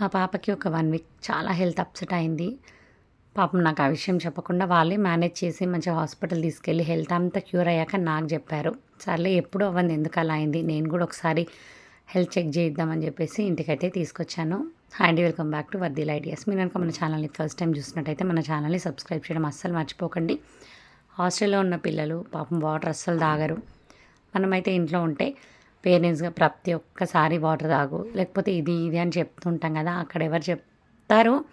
మా పాపకి ఒక వన్ వీక్ చాలా హెల్త్ అప్సెట్ అయింది. పాపం నాకు ఆ విషయం చెప్పకుండా వాళ్ళే మేనేజ్ చేసి మంచిగా హాస్పిటల్ తీసుకెళ్ళి హెల్త్ అంతా క్యూర్ అయ్యాక నాకు చెప్పారు. సర్లే ఎప్పుడు అవ్వంది ఎందుకు అలా అయింది? నేను కూడా ఒకసారి హెల్త్ చెక్ చేద్దామని చెప్పేసి ఇంటికైతే తీసుకొచ్చాను. And welcome back to Vardhil ideas. మీరు కనుక మన ఛానల్ని ఫస్ట్ టైం చూసినట్టయితే మన ఛానల్ని సబ్స్క్రైబ్ చేయడం అస్సలు మర్చిపోకండి. హాస్టల్లో ఉన్న పిల్లలు పాపం వాటర్ అస్సలు తాగరు. మనమైతే ఇంట్లో ఉంటే పేరెంట్స్గా ప్రతి ఒక్కసారి వాటర్ తాగు. లేకపోతే ఇది ఇది అని చెప్తుంటాం కదా అక్కడ ఎవరు చెప్తారు.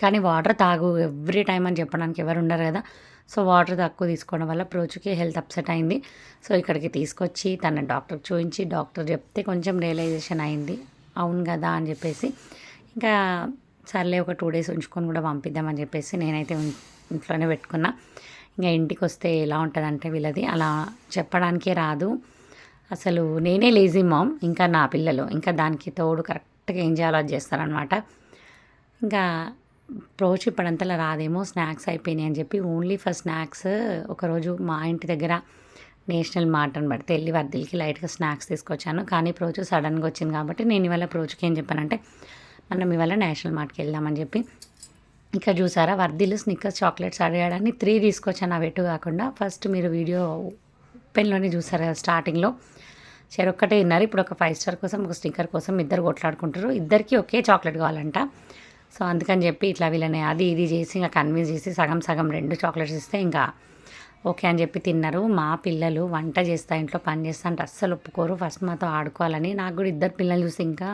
కానీ వాటర్ తాగు ఎవ్రీ టైం అని చెప్పడానికి ఎవరు ఉండరు కదా. సో వాటర్ తక్కువ తీసుకోవడం వల్ల ప్రోచుకి హెల్త్ అప్సెట్ అయింది. సో ఇక్కడికి తీసుకొచ్చి తన డాక్టర్ చూపించి డాక్టర్ చెప్తే కొంచెం రియలైజేషన్ అయింది. అవును కదా అని చెప్పేసి. ఇంకా సర్లే ఒక టూ డేస్ ఉంచుకొని కూడా పంపిద్దామని చెప్పేసి నేనైతే ఇంట్లోనే పెట్టుకున్నా. ఇంకా ఇంటికి వస్తే ఎలా ఉంటుందంటే వీళ్ళది. అలా చెప్పడానికే రాదు. అసలు నేనే లేజీ మామ్ ఇంకా నా పిల్లలు. ఇంకా దానికి తోడు కరెక్ట్గా ఏం చేయాలో అది చేస్తారనమాట ఇంకా ప్రోచ్ ఇప్పుడంతలా రాదేమో స్నాక్స్ అయిపోయినాయి అని చెప్పి ఓన్లీ ఫర్ స్నాక్స్ ఒకరోజు మా ఇంటి దగ్గర నేషనల్ మార్ట్ అని పడితే వెళ్ళి వర్దిలకి లైట్గా స్నాక్స్ తీసుకొచ్చాను. కానీ ప్రోచు సడన్గా వచ్చింది కాబట్టి నేను ఇవాళ ప్రోచుకి ఏం చెప్పానంటే మనం ఇవాళ నేషనల్ మార్ట్కి వెళ్దామని చెప్పి. ఇక్కడ చూసారా? వర్దిలు స్నిక్కర్స్ చాక్లెట్స్ అడిగాడని త్రీ తీసుకొచ్చాను. అవి ఎటు కాకుండా ఫస్ట్ మీరు వీడియో పెన్లోనే చూసారు కదా స్టార్టింగ్లో చెరొక్కటే తిన్నారు ఇప్పుడు ఒక ఫైవ్ స్టార్ కోసం ఒక స్టిక్కర్ కోసం ఇద్దరు కొట్లాడుకుంటారు ఇద్దరికి ఒకే చాక్లెట్ కావాలంట. సో అందుకని చెప్పి ఇట్లా వీళ్ళని అది ఇది చేసి ఇంకా కన్విన్స్ చేసి సగం సగం రెండు చాక్లెట్స్ ఇస్తే ఇంకా ఓకే అని చెప్పి తిన్నారు. మా పిల్లలు వంట చేస్తా ఇంట్లో పని చేస్తా అంటే అస్సలు ఒప్పుకోరు. ఫస్ట్ మాతో ఆడుకోవాలని. నాకు కూడా ఇద్దరు పిల్లలు చూసి ఇంకా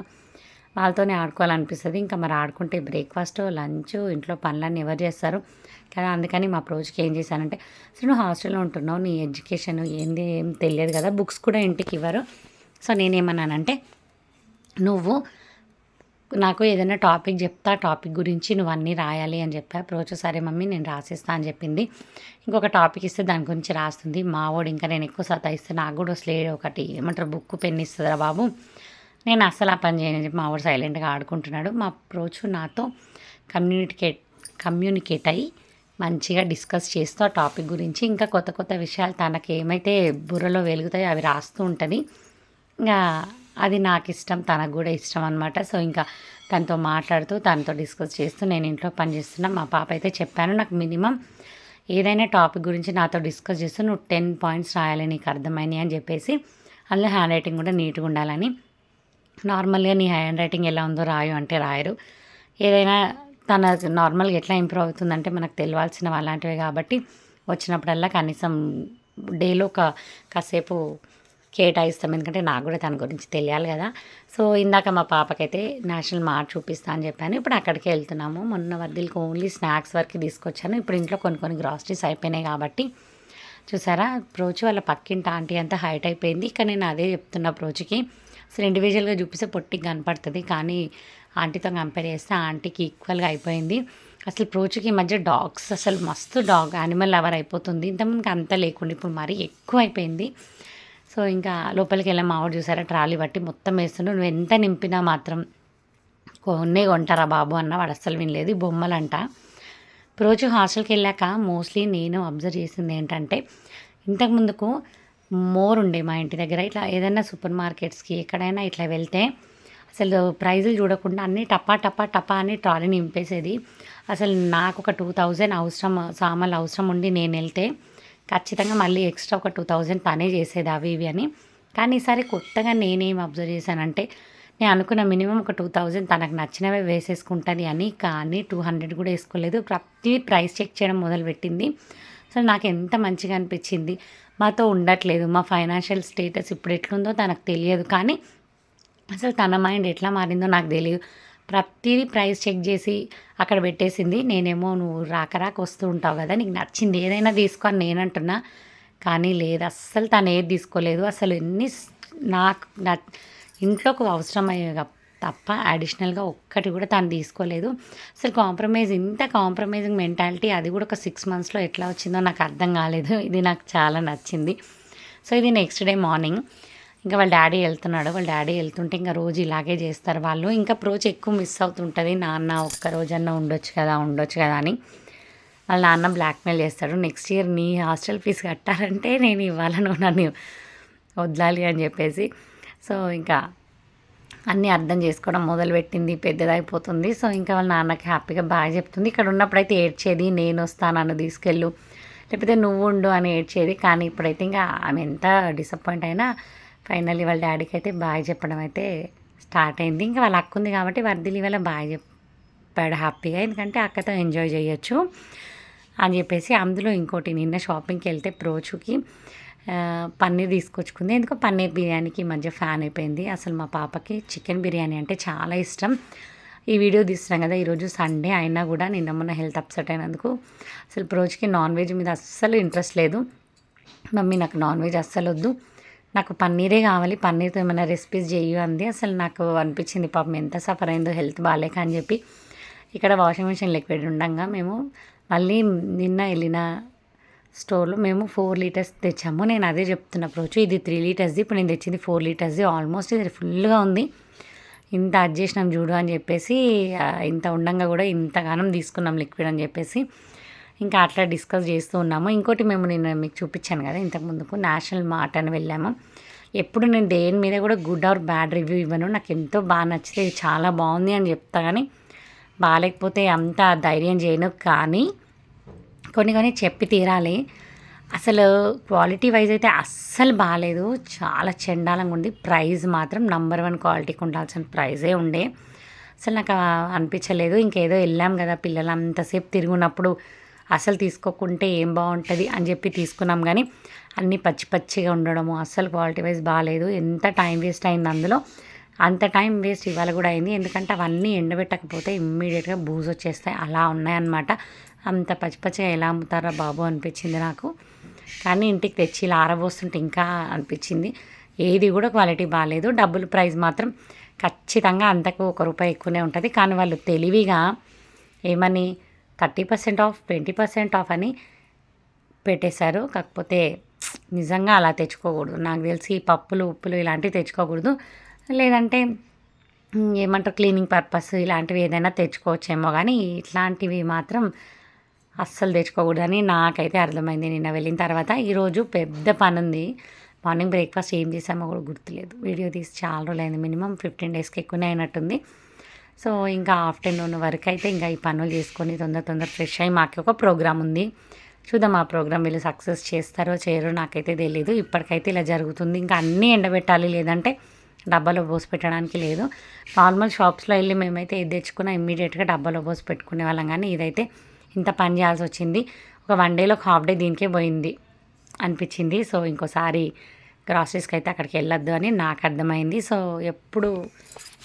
వాళ్ళతోనే ఆడుకోవాలనిపిస్తుంది. ఇంకా మరి ఆడుకుంటే బ్రేక్ఫాస్ట్ లంచ్ ఇంట్లో పనులన్నీ ఎవరు చేస్తారు? కదా అందుకని మా ప్రోజ్కి ఏం చేశానంటే సో నువ్వు హాస్టల్లో ఉంటున్నావు నీ ఎడ్యుకేషన్ ఏంది ఏం తెలియదు కదా బుక్స్ కూడా ఇంటికి ఇవ్వరు. సో నేనేమన్నానంటే నువ్వు నాకు ఏదైనా టాపిక్ చెప్తా టాపిక్ గురించి నువ్వు అన్నీ రాయాలి అని చెప్పా. ప్రోచ్ సరే మమ్మీ నేను రాసిస్తా అని చెప్పింది. ఇంకొక టాపిక్ ఇస్తే దాని గురించి రాస్తుంది. మా వాడు ఇంకా నేను ఎక్కువ సతాయిస్తే నాకు కూడా స్లేడ్ ఒకటి ఏమంటారు బుక్ పెన్ ఇస్తుందా బాబు. నేను అస్సలు ఆ పని చేయని చెప్పి మా వాడు సైలెంట్గా ఆడుకుంటున్నాడు. మా అప్రోచ్ నాతో కమ్యూనికేట్ కమ్యూనికేట్ అయ్యి మంచిగా డిస్కస్ చేస్తూ ఆ టాపిక్ గురించి. ఇంకా కొత్త కొత్త విషయాలు తనకి ఏమైతే బుర్రలో వెలుగుతాయో అవి రాస్తూ ఉంటుంది. ఇంకా అది నాకు ఇష్టం తనకు కూడా ఇష్టం అనమాట సో ఇంకా తనతో మాట్లాడుతూ తనతో డిస్కస్ చేస్తూ నేను ఇంట్లో పని చేస్తున్నా. మా పాప అయితే చెప్పాను నాకు మినిమం ఏదైనా టాపిక్ గురించి నాతో డిస్కస్ చేస్తూ నువ్వు టెన్ పాయింట్స్ రాయాలి నీకు అర్థమైనాయి? అని చెప్పేసి అందులో హ్యాండ్ రైటింగ్ కూడా నీట్గా ఉండాలని నార్మల్గా నీ హ్యాండ్ రైటింగ్ ఎలా ఉందో రాయు అంటే రాయరు. ఏదైనా తన నార్మల్గా ఎట్లా ఇంప్రూవ్ అవుతుందంటే మనకు తెలియాల్సినవి అలాంటివి కాబట్టి వచ్చినప్పుడల్లా కనీసం డేలో ఒక కాసేపు కేటాయిస్తాం. ఎందుకంటే నాకు కూడా తన గురించి తెలియాలి కదా. సో ఇందాక మా పాపకైతే నేషనల్ మార్ట్ చూపిస్తా అని చెప్పాను. ఇప్పుడు అక్కడికి వెళ్తున్నాము. మొన్న వద్దిలకు ఓన్లీ స్నాక్స్ వరకు తీసుకొచ్చాను. ఇప్పుడు ఇంట్లో కొన్ని కొన్ని గ్రాసరీస్ అయిపోయినాయి కాబట్టి చూసారా? ప్రోచు వాళ్ళ పక్కింటి ఆంటీ అంతా హైట్ అయిపోయింది. ఇక నేను అదే చెప్తున్నా ప్రోచుకి అసలు ఇండివిజువల్గా చూపిస్తే పొట్టికి కనపడుతుంది. కానీ ఆంటీతో కంపేర్ చేస్తే ఆంటీకి ఈక్వల్గా అయిపోయింది. అసలు ప్రోచ్కి ఈ మధ్య డాగ్స్ అసలు మస్తు డాగ్ యానిమల్ లవర్ అయిపోతుంది. ఇంతకుముందుకు అంత లేకుండా ఇప్పుడు మరీ ఎక్కువ అయిపోయింది. సో ఇంకా లోపలికి వెళ్ళాం మావాడు చూసారా ట్రాలీ బట్టి మొత్తం వేస్తున్నాడు నువ్వు ఎంత నింపినా మాత్రం కొన్నే కొంటారా బాబు అన్న వాడు అస్సలు వినలేదు. బొమ్మలంట. రోజు హాస్టల్కి వెళ్ళాక మోస్ట్లీ నేను అబ్జర్వ్ చేసింది ఏంటంటే ఇంతకు ముందుకు మోర్ ఉండే మా ఇంటి దగ్గర. ఇట్లా ఏదైనా సూపర్ మార్కెట్స్కి ఎక్కడైనా ఇట్లా వెళ్తే అసలు ప్రైజులు చూడకుండా అన్నీ టపా టపా టపా అని ట్రాలీ నింపేసేది. అసలు నాకు ఒక టూ థౌజండ్ అవసరం సామాన్లు అవసరం ఉండి నేను వెళ్తే ఖచ్చితంగా మళ్ళీ ఎక్స్ట్రా ఒక టూ థౌజండ్ పనే చేసేది అవి ఇవి అని. కానీ ఈసారి కొత్తగా నేనేం అబ్జర్వ్ చేశానంటే నేను అనుకున్న మినిమం ఒక టూ థౌజండ్ తనకు నచ్చినవే వేసేసుకుంటుంది అని కానీ టూ హండ్రెడ్ కూడా వేసుకోలేదు. ప్రతి ప్రైస్ చెక్ చేయడం మొదలుపెట్టింది. అసలు నాకు ఎంత మంచిగా అనిపించింది. మాతో ఉండట్లేదు. మా ఫైనాన్షియల్ స్టేటస్ ఇప్పుడు ఎట్లుందో తనకు తెలియదు. కానీ అసలు తన మైండ్ ఎట్లా మారిందో నాకు తెలియదు ప్రతిదీ ప్రైస్ చెక్ చేసి అక్కడ పెట్టేసింది. నేనేమో నువ్వు రాక రాక వస్తూ ఉంటావు కదా నీకు నచ్చింది ఏదైనా తీసుకో అని నేనంటున్నా కానీ లేదు అస్సలు తను ఏది తీసుకోలేదు. అసలు ఎన్ని నాకు నా ఇంట్లోకి అవసరమయ్యే తప్ప అడిషనల్గా ఒక్కటి కూడా తను తీసుకోలేదు. అసలు కాంప్రమైజ్ ఇంత కాంప్రమైజింగ్ మెంటాలిటీ అది కూడా ఒక సిక్స్ మంత్స్లో ఎట్లా వచ్చిందో నాకు అర్థం కాలేదు. ఇది నాకు చాలా నచ్చింది. సో ఇది నెక్స్ట్ డే మార్నింగ్ ఇంకా వాళ్ళ డాడీ వెళ్తున్నాడు. వాళ్ళ డాడీ వెళ్తుంటే ఇంకా రోజు ఇలాగే చేస్తారు వాళ్ళు. ఇంకా రోజు ఎక్కువ మిస్ అవుతుంటుంది. నాన్న ఒక్కరోజన్నా ఉండొచ్చు కదా ఉండొచ్చు కదా అని. వాళ్ళ నాన్న బ్లాక్మెయిల్ చేస్తాడు. నెక్స్ట్ ఇయర్ నీ హాస్టల్ ఫీజు కట్టాలంటే నేను ఇవ్వాలను నన్ను వదలాలి అని చెప్పేసి. సో ఇంకా అన్నీ అర్థం చేసుకోవడం మొదలుపెట్టింది పెద్దదైపోతుంది. సో ఇంకా వాళ్ళ నాన్నకి హ్యాపీగా బాగా చెప్తుంది. ఇక్కడ ఉన్నప్పుడైతే ఏడ్చేది నేను వస్తాను నన్ను తీసుకెళ్ళు. లేకపోతే నువ్వు ఉండు అని ఏడ్చేది. కానీ ఇప్పుడైతే ఇంకా ఆమె ఎంత డిసప్పాయింట్ అయినా ఫైనల్లీ వాళ్ళ డాడీకి అయితే బాగా చెప్పడం అయితే స్టార్ట్ అయింది. ఇంకా వాళ్ళ అక్క ఉంది కాబట్టి వర్దిలి వాళ్ళ బాగా చెప్పాడు హ్యాపీగా. ఎందుకంటే అక్కతో ఎంజాయ్ చేయొచ్చు అని చెప్పేసి అందులో ఇంకోటి నిన్న షాపింగ్కి వెళ్తే ప్రోచుకి పన్నీర్ తీసుకొచ్చుకుంది. ఎందుకో పన్నీర్ బిర్యానీకి మధ్య ఫ్యాన్ అయిపోయింది. అసలు మా పాపకి చికెన్ బిర్యానీ అంటే చాలా ఇష్టం. ఈ వీడియో తీస్తున్నాం కదా ఈరోజు సండే అయినా కూడా నిన్న మొన్న హెల్త్ అప్సెట్ అయినందుకు అసలు రోజుకి నాన్ వెజ్ మీద అస్సలు ఇంట్రెస్ట్ లేదు. మమ్మీ నాకు నాన్ వెజ్ అస్సలు వద్దు. నాకు పన్నీరే కావాలి. పన్నీర్తో ఏమైనా రెసిపీస్ చేయు అంది. అసలు నాకు అనిపించింది పాపం ఎంత సఫర్ అయిందో హెల్త్ బాగాలేక అని చెప్పి. ఇక్కడ వాషింగ్ మిషన్ లిక్విడ్ ఉండగా మేము మళ్ళీ నిన్న వెళ్ళిన స్టోర్లో మేము ఫోర్ లీటర్స్ తెచ్చాము. నేను అదే చెప్తున్నా ప్రోచు ఇది త్రీ లీటర్స్ది ఇప్పుడు నేను తెచ్చింది ఫోర్ లీటర్స్ది ఆల్మోస్ట్ ఇది ఫుల్గా ఉంది. ఇంత అది చేసినాం చూడు అని చెప్పేసి ఇంత ఉండంగా కూడా ఇంతగానం తీసుకున్నాం లిక్విడ్ అని చెప్పేసి. ఇంకా అట్లా డిస్కస్ చేస్తూ ఉన్నాము. ఇంకోటి మేము నేను మీకు చూపించాను కదా ఇంతకుముందుకు నేషనల్ మార్ట్ అని వెళ్ళాము. ఎప్పుడు నేను దేని మీద కూడా గుడ్ ఆర్ బ్యాడ్ రివ్యూ ఇవ్వను. నాకు ఎంతో బాగా నచ్చితే ఇది చాలా బాగుంది అని చెప్తా కానీ బాగాలేకపోతే అంత ధైర్యం చేయను. కానీ కొన్ని కొన్ని చెప్పి తీరాలి. అసలు క్వాలిటీ వైజ్ అయితే అస్సలు బాగాలేదు చాలా చెండాలంగా ఉంది. ప్రైస్ మాత్రం నంబర్ వన్ క్వాలిటీకి ఉండాల్సిన ప్రైజే ఉండే. అసలు నాకు అనిపించలేదు. ఇంకేదో వెళ్ళాం కదా పిల్లలు అంతసేపు తిరుగున్నప్పుడు అసలు తీసుకోకుంటే ఏం బాగుంటుంది అని చెప్పి తీసుకున్నాం కానీ అన్నీ పచ్చి పచ్చిగా ఉండడము అస్సలు క్వాలిటీ వైజ్ బాగాలేదు ఎంత టైం వేస్ట్ అయింది అందులో? అంత టైం వేస్ట్ ఇవాళ కూడా అయింది. ఎందుకంటే అవన్నీ ఎండబెట్టకపోతే ఇమ్మీడియట్గా బూజ్ వచ్చేస్తాయి. అలా ఉన్నాయన్నమాట. అంత పచ్చిపచ్చిగా ఎలా అమ్ముతారా బాబు అనిపించింది నాకు. కానీ ఇంటికి తెచ్చి ఇలా ఆరబోస్తుంటే ఇంకా అనిపించింది. ఏది కూడా క్వాలిటీ బాగాలేదు డబ్బులు ప్రైస్ మాత్రం ఖచ్చితంగా అంతకు ఒక రూపాయి ఎక్కువనే ఉంటుంది. కానీ వాళ్ళు తెలివిగా ఏమని thirty percent off twenty percent off అని పెట్టేశారు. కాకపోతే నిజంగా అలా తెచ్చుకోకూడదు. నాకు తెలిసి పప్పులు ఉప్పులు ఇలాంటివి తెచ్చుకోకూడదు. లేదంటే ఏమంటారు క్లీనింగ్ పర్పస్ ఇలాంటివి ఏదైనా తెచ్చుకోవచ్చేమో కానీ ఇట్లాంటివి మాత్రం అస్సలు తెచ్చుకోకూడదని నాకైతే అర్థమైంది నిన్న వెళ్ళిన తర్వాత. ఈరోజు పెద్ద పని ఉంది మార్నింగ్ బ్రేక్ఫాస్ట్ ఏం చేసామో కూడా గుర్తులేదు. వీడియో తీసి చాలా రోజులైంది. మినిమం ఫిఫ్టీన్ డేస్కి ఎక్కువనే అయినట్టుంది. సో ఇంకా ఆఫ్టర్నూన్ వరకు అయితే ఇంకా ఈ పనులు చేసుకొని తొందర తొందర ఫ్రెష్ అయ్యి మాకు ఒక ప్రోగ్రామ్ ఉంది. చూద్దాం ఆ ప్రోగ్రామ్ వీళ్ళు సక్సెస్ చేస్తారో చేయరో నాకైతే తెలియదు ఇప్పటికైతే ఇలా జరుగుతుంది. ఇంకా అన్నీ ఎండబెట్టాలి లేదంటే డబ్బాలో పోసి పెట్టడానికి లేదు. నార్మల్ షాప్స్లో వెళ్ళి మేమైతే ఇది తెచ్చుకున్న ఇమ్మీడియట్గా డబ్బాలో పోసి పెట్టుకునే వాళ్ళం. కానీ ఇదైతే ఇంత పని చేయాల్సి వచ్చింది ఒక వన్ డేలో ఒక హాఫ్ డే దీనికే పోయింది అనిపించింది. సో ఇంకోసారి గ్రాసరీస్కి అయితే అక్కడికి వెళ్ళొద్దు అని నాకు అర్థమైంది. సో ఎప్పుడు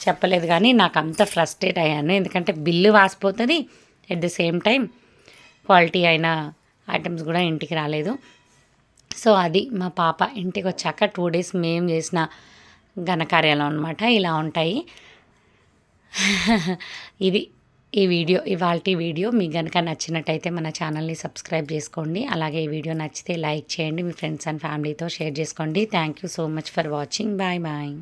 చెప్పలేదు కానీ నాకు అంత ఫ్రస్ట్రేట్ అయ్యాను. ఎందుకంటే bill వాసిపోతుంది. At the same time quality అయిన ఐటమ్స్ కూడా ఇంటికి రాలేదు. సో అది మా పాప ఇంటికి వచ్చాక టూ డేస్ మేము చేసిన ఘనకార్యాలు అనమాట ఇలా ఉంటాయి. ఇది ఈ వీడియో ఇవాళ వీడియో మీకు కనుక నచ్చినట్టయితే మన ఛానల్ని సబ్స్క్రైబ్ చేసుకోండి. అలాగే ఈ వీడియో నచ్చితే లైక్ చేయండి. మీ ఫ్రెండ్స్ అండ్ ఫ్యామిలీతో షేర్ చేసుకోండి. Thank you so much for watching. Bye bye.